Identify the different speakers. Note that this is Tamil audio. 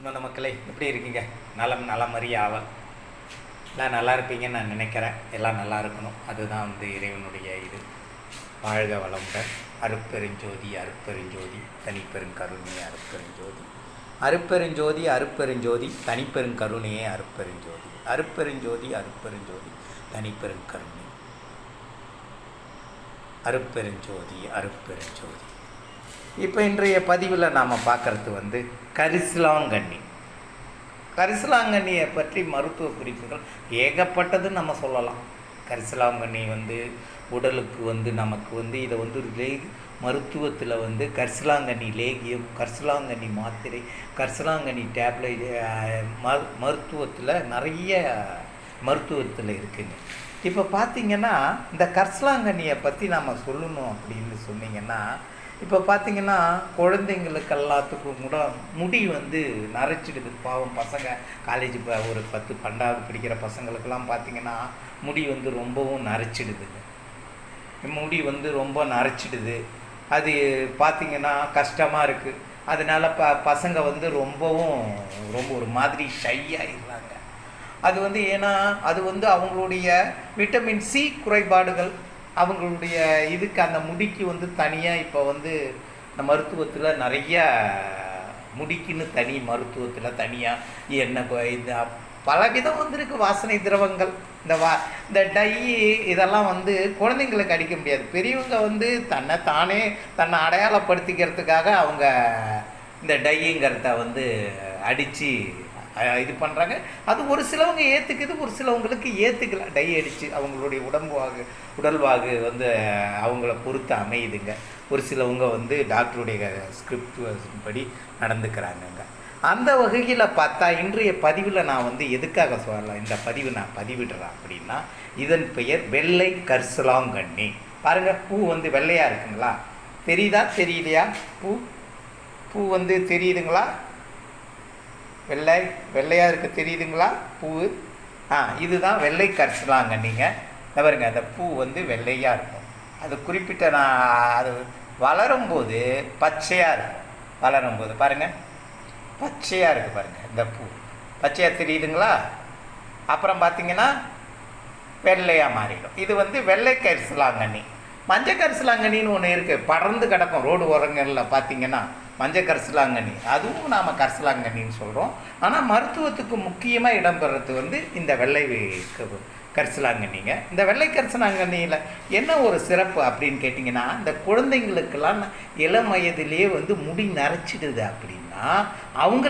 Speaker 1: இன்னொன்று மக்களே எப்படி இருக்கீங்க? நலம் நலமறிய ஆவல் எல்லாம் நல்லா இருப்பீங்கன்னு நான் நினைக்கிறேன். எல்லாம் நல்லா இருக்கணும். அதுதான் வந்து இறைவனுடைய இது. வாழ்க வளமுடன். அருப்பெருஞ்சோதி அருப்பெருஞ்சோதி தனிப்பெருங்கருணையே அருப்பெருஞ்சோதி. அருப்பெருஞ்சோதி அருப்பெருஞ்சோதி தனிப்பெருங்கருணையே அருப்பெருஞ்சோதி. அருப்பெருஞ்சோதி அருப்பெருஞ்சோதி தனிப்பெருங்கருணை அருப்பெருஞ்சோதி அருப்பெருஞ்சோதி. இப்போ இன்றைய பதிவில் நாம் பார்க்குறது வந்து கரிசலாங்கண்ணி. கரிசலாங்கண்ணியை பற்றி மருத்துவ குறிப்புகள் ஏகப்பட்டது நம்ம சொல்லலாம். கரிசலாங்கண்ணி வந்து உடலுக்கு வந்து நமக்கு வந்து இதை வந்து லே மருத்துவத்தில் வந்து கரிசலாங்கண்ணி லேகியம் கரிசலாங்கண்ணி மாத்திரை கரிசலாங்கண்ணி டேப்லெட் ம மருத்துவத்தில் நிறைய மருத்துவத்தில் இருக்குங்க. இப்போ பார்த்தீங்கன்னா இந்த கரிசலாங்கண்ணியை பற்றி நம்ம சொல்லணும் அப்படின்னு சொன்னீங்கன்னா இப்போ பார்த்தீங்கன்னா குழந்தைங்களுக்கு எல்லாத்துக்கும் கூட முடி வந்து நரைச்சிடுது. பாவம் பசங்க காலேஜ் இப்போ ஒரு பத்து பன்னெண்டாவது படிக்கிற பசங்களுக்கெல்லாம் பார்த்தீங்கன்னா முடி வந்து ரொம்பவும் நரைச்சிடுது. முடி வந்து ரொம்ப நரைச்சிடுது. அது பார்த்தீங்கன்னா கஷ்டமாக இருக்குது அதனால ப பசங்க வந்து ரொம்பவும் ரொம்ப ஒரு மாதிரி ஷையாகிடுறாங்க அது வந்து ஏன்னா அது வந்து அவங்களுடைய விட்டமின் சி குறைபாடுகள் அவங்களுடைய இதுக்கு அந்த முடிக்கு வந்து தனியாக இப்போ வந்து இந்த மருத்துவத்தில் நிறைய முடிக்குன்னு தனி மருத்துவத்தில் தனியாக என்ன இந்த பலவிதம் வந்திருக்கு வாசனை திரவங்கள். இந்த வா இந்த டை இதெல்லாம் வந்து குழந்தைங்களுக்கு அடிக்க முடியாது. பெரியவங்க வந்து தன்னை தானே தன்னை அடையாளப்படுத்திக்கிறதுக்காக அவங்க இந்த டைங்கிறத வந்து அடித்து இது பண்ணுறாங்க அது ஒரு சிலவங்க ஏற்றுக்குது ஒரு சிலவங்களுக்கு ஏற்றுக்கல டை அடித்து அவங்களுடைய உடம்பு வாகு உடல்வாகு வந்து அவங்கள பொறுத்து அமையுதுங்க. ஒரு சிலவங்க வந்து டாக்டருடைய ஸ்கிரிப்ட் படி நடந்துக்கிறாங்கங்க. அந்த வகையில் பார்த்தா இன்றைய பதிவில் நான் வந்து எதுக்காக சொல்லலாம்? இந்த பதிவு நான் பதிவிடுறேன் அப்படின்னா இதன் பெயர் வெள்ளை கர்சலாங்கண்ணி. பாருங்கள் பூ வந்து வெள்ளையாக இருக்குங்களா? தெரியுதா? தெரியலையா பூ? பூ வந்து தெரியுதுங்களா? வெள்ளை வெள்ளையாக இருக்க தெரியுதுங்களா? பூ ஆ இதுதான் வெள்ளை கரிசலாங்கண்ணிங்க இந்த பாருங்க அந்த பூ வந்து வெள்ளையாக இருக்கும். அது குறிப்பிட்ட நான் அது வளரும்போது பச்சையாக இருக்கும். வளரும்போது பாருங்கள் பச்சையாக இருக்குது பாருங்கள் இந்த பூ. பச்சையாக தெரியுதுங்களா? அப்புறம் பார்த்தீங்கன்னா வெள்ளையாக மாறிடும். இது வந்து வெள்ளை கரிசலாங்கண்ணி. மஞ்சள் கரிசலாங்கண்ணின்னு ஒன்று இருக்குது படர்ந்து கிடக்கும் ரோடு ஓரங்களில் பார்த்தீங்கன்னா மஞ்சள் கரிசலாங்கண்ணி. அதுவும் நாம் கரிசலாங்கண்ணின்னு சொல்கிறோம் ஆனால் மருத்துவத்துக்கு முக்கியமாக இடம்பெறது வந்து இந்த வெள்ளை கரிசலாங்கண்ணிங்க. இந்த வெள்ளை கரிசலாங்கண்ணியில் என்ன ஒரு சிறப்பு அப்படின்னு கேட்டிங்கன்னா இந்த குழந்தைங்களுக்கெல்லாம் இளம் வயதிலேயே வந்து முடி நரைச்சிடுது அப்படின்னா அவங்க